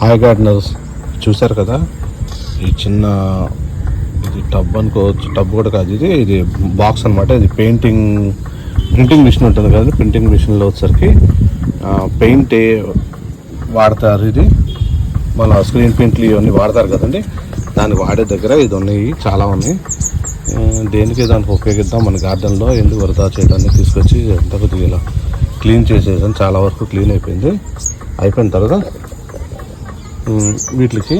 Hi gardeners చూసారు కదా? ఈ చిన్న ఇది టబ్ అనుకోవచ్చు టబ్ కూడా కాదు ఇది ఇది బాక్స్ అన్నమాట. ఇది పెయింటింగ్ ప్రింటింగ్ మిషన్ ఉంటుంది కదా ప్రింటింగ్ మిషన్లో వచ్చేసరికి పెయింట్ వాడతారు ఇది. మన స్క్రీన్ ప్రింట్లు ఇవన్నీ వాడతారు కదండి. దాన్ని వాడే దగ్గర ఇది ఉన్నాయి చాలా ఉన్నాయి. దేనికి దానికి ఉపయోగిద్దాం? మన గార్డెన్లో ఎందుకు వృధా చేయడానికి తీసుకొచ్చి ఎంత కొద్దిగా క్లీన్ చేసేసాను చాలా వరకు క్లీన్ అయిపోయింది. అయిపోయిన తర్వాత వీటికి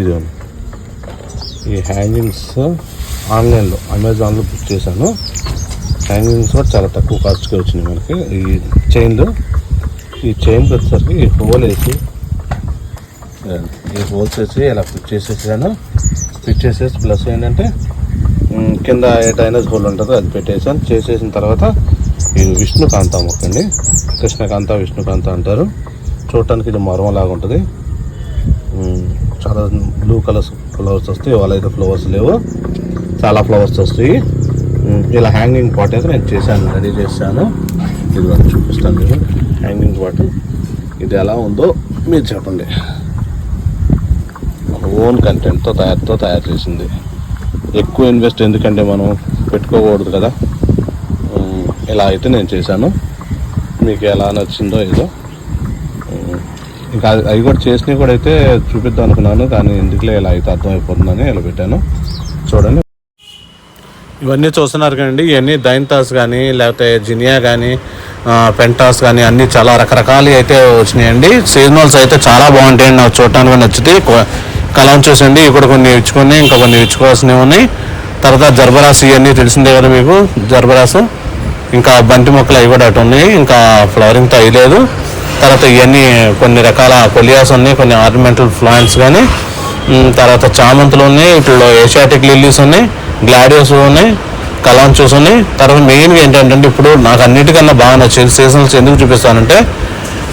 ఇది ఈ హ్యాంగింగ్స్ ఆన్లైన్లో అమెజాన్లో బుక్ చేశాను. హ్యాంగింగ్స్ కూడా చాలా తక్కువ కాస్ట్కి వచ్చినాయి మనకి. ఈ చైన్లు ఈ చైన్కి వచ్చేసరికి ఈ హోల్ వేసి ఈ హోల్స్ వేసి ఇలా ఫిట్ చేసేసాను ఫిట్ చేసేసి ప్లస్ ఏంటంటే కింద ఏ డైనస్ హోల్ ఉంటుందో అది పెట్టేసాను చేసేసిన తర్వాత ఇది విష్ణుకాంత మొక్క అండి. కృష్ణకాంత విష్ణుకాంత అంటారు. చూడటానికి ఇది మరం లాగా ఉంటుంది. చాలా బ్లూ కలర్స్ ఫ్లవర్స్ వస్తాయి. ఇవాళ అయితే ఫ్లవర్స్ లేవు. చాలా ఫ్లవర్స్ వస్తాయి. ఇలా హ్యాంగింగ్ పాట్ అయితే నేను చేశాను రెడీ చేశాను. ఇది చూపిస్తాను నేను. హ్యాంగింగ్ పాట్ ఇది ఎలా ఉందో మీరు చెప్పండి. ఓన్ కంటెంట్తో తయారుతో తయారు చేసింది. ఎక్కువ ఇన్వెస్ట్ ఎందుకంటే మనం పెట్టుకోకూడదు కదా. ఇలా అయితే నేను చేశాను. మీకు ఎలా నచ్చిందో ఏదో ఇంకా అవి కూడా చేసినవి కూడా అయితే చూపిద్దాం అనుకున్నాను కానీ ఎందుకులే ఇలా అయితే అర్థమైపోతుందని ఇలా పెట్టాను. చూడండి. ఇవన్నీ చూస్తున్నారు కదండి ఇవన్నీ దైంతాస్ కానీ లేకపోతే జినియా కానీ పెంటాస్ కానీ అన్నీ చాలా రకరకాలు అయితే వచ్చినాయండి. సీజనల్స్ అయితే చాలా బాగుంటాయండి నాకు చూడటానికి నచ్చితే కలం చూసండి ఇక్కడ కొన్ని ఇచ్చుకొని ఇంకా కొన్ని ఇచ్చుకోవాల్సినవి ఉన్నాయి. తర్వాత జర్బరాస్ ఇవన్నీ తెలిసిందే కదా మీకు జర్బరాసు. ఇంకా బంతి మొక్కలు అవి కూడా అటు ఉన్నాయి ఇంకా ఫ్లవరింగ్తో అయ్యలేదు తర్వాత ఇవన్నీ కొన్ని రకాల కొలియాస్ ఉన్నాయి కొన్ని ఆర్నమెంటల్ ప్లాంట్స్ కానీ తర్వాత చామంతులు ఉన్నాయి వీటిలో ఏషియాటిక్ లిల్లీస్ ఉన్నాయి గ్లాడియోస్ ఉన్నాయి కలాంచూస్ ఉన్నాయి. తర్వాత మెయిన్గా ఏంటంటే ఇప్పుడు నాకు అన్నిటికన్నా బాగా నచ్చేది సీజన్స్ ఎందుకు చూపిస్తానంటే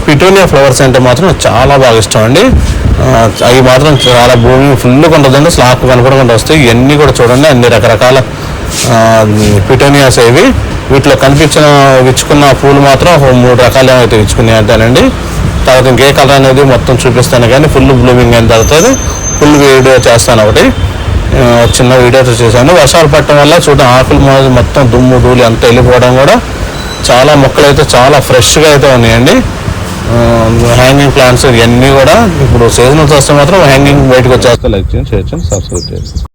పిటోనియా ఫ్లవర్స్ అంటే మాత్రం చాలా బాగా ఇష్టం అండి. అవి మాత్రం చాలా భూమి ఫుల్గా ఉంటుందండి స్లాక్ ఆకు కనపడకుండా వస్తాయి. ఇవన్నీ కూడా చూడండి అన్ని రకరకాల పిటోనియాస్ ఇవి వీటిలో కనిపించిన విచ్చుకున్న పూలు మాత్రం మూడు రకాలు ఏమైతే విచ్చుకున్నాయి అంటానండి. తర్వాత ఇంకే కలర్ అనేది మొత్తం చూపిస్తాను కానీ ఫుల్ బ్లూమింగ్ అయిన తర్వాత ఫుల్ వీడియో చేస్తాను ఒకటి. చిన్న వీడియో చేశాను. వర్షాలు పట్టడం వల్ల చూడండి ఆకులు మొత్తం దుమ్ము ధూళి అంతా వెళ్ళిపోవడం కూడా చాలా మొక్కలు అయితే చాలా ఫ్రెష్గా అయితే ఉన్నాయండి. హ్యాంగింగ్ ప్లాంట్స్ ఇవన్నీ కూడా ఇప్పుడు సీజన్ వస్తే మాత్రం హ్యాంగింగ్ బయటకు వచ్చేస్తే లైక్ చేయండి షేర్ చేయండి సబ్స్క్రైబ్ చేయండి.